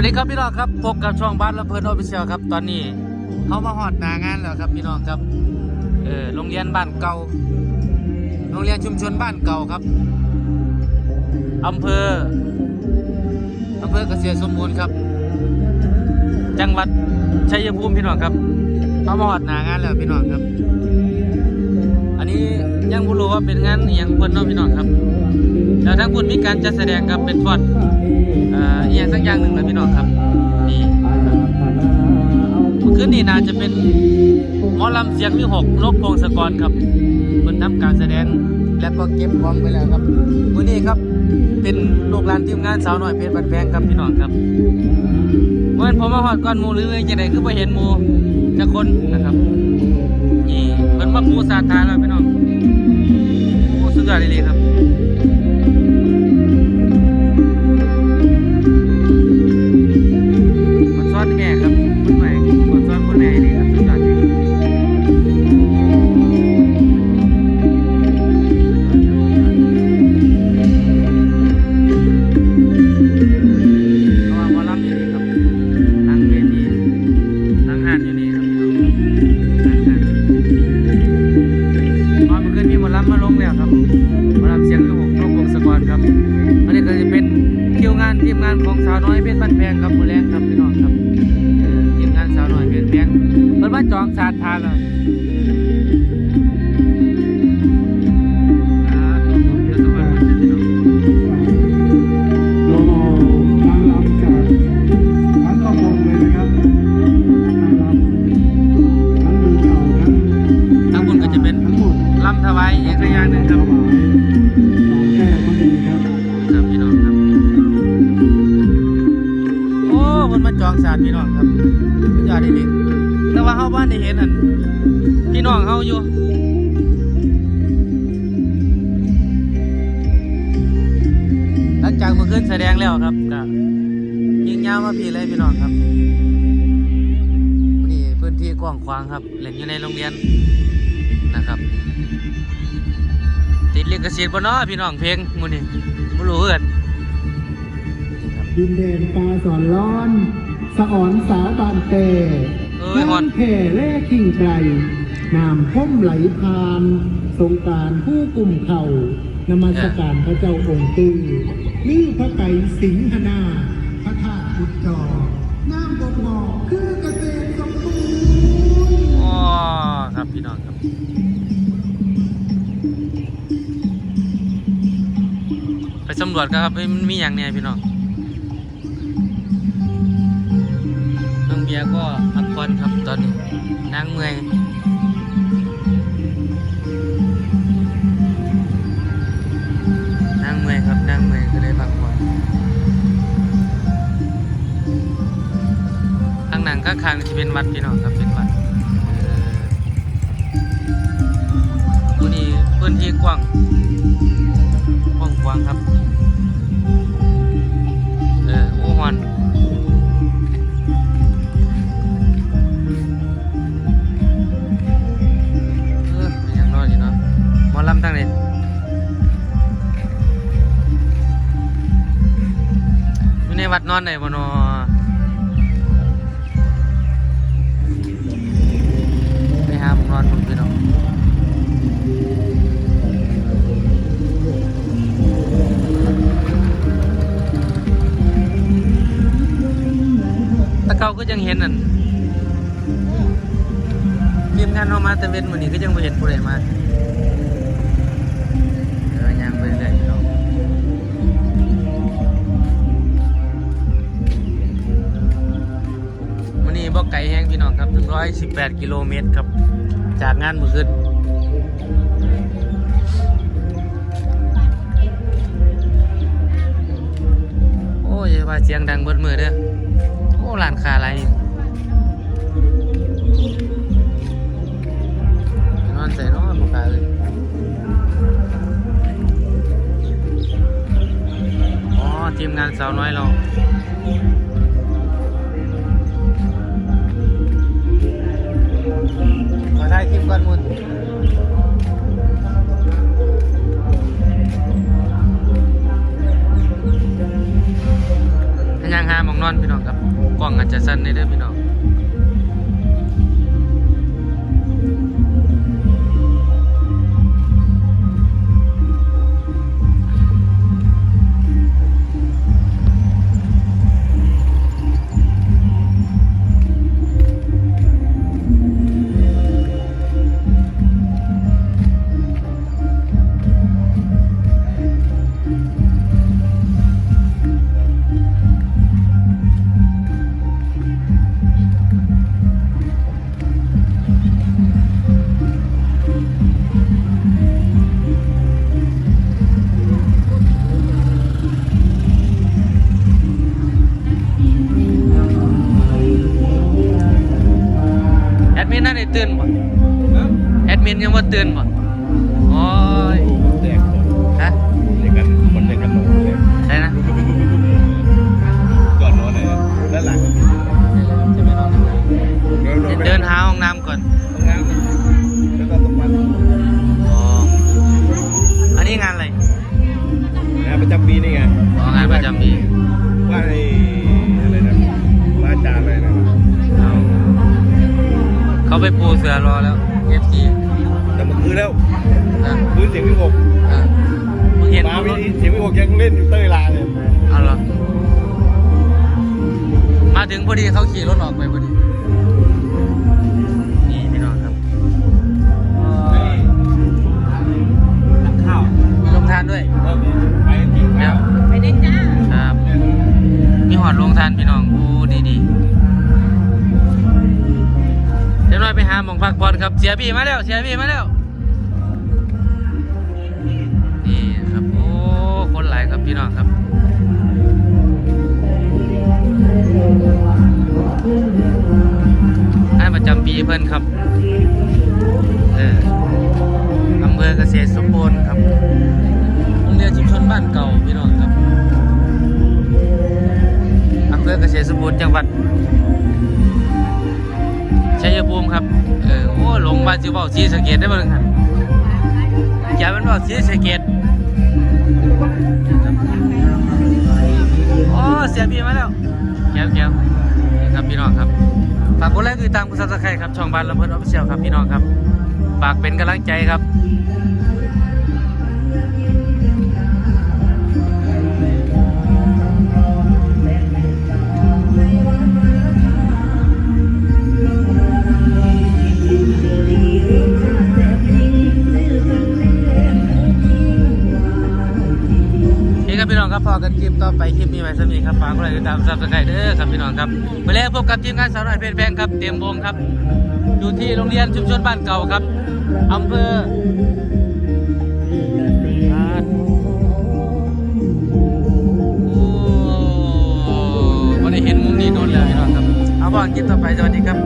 วัสดีครับพี่น้องครับพบกับช่องบ้านละเพลินออฟฟิเชียลครับ ตอนนี้เขามาหอดหนางานแล้วครับพี่น้องครับเออโรงเรียนบ้านเก่า โรงเรียนชุมชนบ้านเก่าครับอำเภออำเภอเกษตรสมบูรณ์ครับ จังหวัดชัยภูมิพี่น้องครับเขามาหอดหนางานแล้วพี่น้องครับ อันนี้ยังไม่รู้ว่าเป็นงานย่างเพิ่นเนาะพี่น้องครับ แล้วทั้งคุณมีการจัดแสดงครับเป็นฟอนต์เอ่ออหย่างสักอย่างหนึ่งเลยพี่น้องครับนี่นะครับเมื่อคืนนี้น่าจะเป็นหมอลำเสียงที่หกนกพงศกรครับเพิ่นทำการแสดงและก็เก็บของไปแล้วครับวันนี้ครับเป็นลูกหลานทีมงานสาวน้อยเพชรบัดแพงครับพี่น้องครับเมื่อผมมาหอดก้อนหมูหรือจังไดคือไปเห็นหมูจะคนนะครับนี่เพิ่นมาปูสาธารแล้วพี่น้องโอ้สุดยอดเลยครับ จองสาธานแล้ บ้านได้เห็นอันพี่น้องเฮาอยู่หลังจากเมื่อคืนแสดงแล้วครับก็ยิงยาวมาพี่เลยพี่น้องครับนี่พื้นที่กว้างขวางครับเล่นอยู่ในโรงเรียนนะครับ ติดลิขสิทธิ์บ่เนาะพี่น้องเพลงมื้อนี้บ่รู้เอิ้นนี่ครับดินแดนปลาสอนร้อนสะอ่อนสาบานเต เอ้ยฮอนน้ำแผ่แล่กิ่งไกลน้ำพ่มไหลพานสงกรารผู้กลุ่มเข่านมัสการพระเจ้าองค์ตื้อนี่พระไก่สิงหนา พระธาตุพุทธจอน้ำบกบอกคือเกษตรสมบูรณ์อ๋อครับพี่น้องครับไปสำรวจกันครับเฮ้ยมันมีอย่างเนี่ยพี่น้องียก็พักผ่อนครับตอนนี้นั่งเมื่อยนั่งเมื่อยครับนั่งเมื่อยก็เลยพักผ่อนข้างหนังข้างคางจะเป็นวัดพี่น้องครับเป็นวัดเออตัวนี้พื้นที่กว้างกว้างกว้างครับเออโอ้ฮอน หมอลำทั้งนี้อยู่ในวัดนอนไหนบ่นอไปหาหมอนอนผมพี่น้องตะเกาก็ยังเห็นนั่นทีมงานเรามาแต่เว้นมื้อนี้ก็ยังบ่เห็นผู้ใดมา 118 กิโลเมตรครับ จากงานมือขึ้นโอ้ยว่าเสียงดังเบิดมือเด้อโอ้ลานคาอะไรนอนใส่นอนลูกค้าเลยอ๋อทีมงานสาวน้อยเรา ก่อนมุนยังหามองนอนพี่น้องครับกล้องอาจจะสั้นในเด้อพี่น้อง ได้ตื่นบ่แอดมินยังว่าตื่นบ่โอ้ย ไปปูเสือรอแล้ว FC แต่เมื่อคืนแล้วนะคืนเสียงวิหกอะมึงเห็นมารไม่ถดีเสียงวิหกยังเล่นอยู่เต้ยลาเลยเอาเหรอมาถึงพอดีเขาขี่รถออกไปพอดี นี่พี่น้องครับข้าวมีลงทานด้วยไปกินข้าว ไปได้จ้า ครับ มีหอดลงทานพี่น้องโอ้ดีดีๆ เดี๋ยวหน่อยไปหาหมองพักผ่อนครับ เสียบีมาแล้ว เสียบีมาแล้ว นี่ครับ โอ้ คนหลายครับพี่น้องครับงานประจำปีเพิ่นครับ เอออำเภอเกษตรสมบูรณ์ครับ โรงเรียนชุมชนบ้านเก่าพี่น้องครับอำเภอเกษตรสมบูรณ์จังหวัด ชัยภูมิครับ เออโอ้หลงบ้านจิวเบาสีสะเกตได้บ้างครับแกเป็นเบาสีสะเกตโอ้เสียบีมาแล้วแก้วแก้วนี่ครับพี่น้องครับฝากกดไลค์กติดตามกดซับสไครต์ครับช่องบ้านลำเพินออฟฟิเชียลครับพี่น้องครับฝากเป็นกำลังใจครับ กันคลิปต่อไปคลิปนี้ไว้สมีครับฝากอะไรติดตามซับสไครต์เด้อครับพี่น้องครับเมื่อแรกพบกับทีมงานสาวน้อยเพชรแพงครับเตรียมวงครับ อยู่ที่โรงเรียนชุมชนบ้านเก่าครับอำเภอโอ้ไม่ได้เห็นมุมนี้โดนแล้วพี่น้องครับ เอาบอกคลิปต่อไปสวัสดีครับ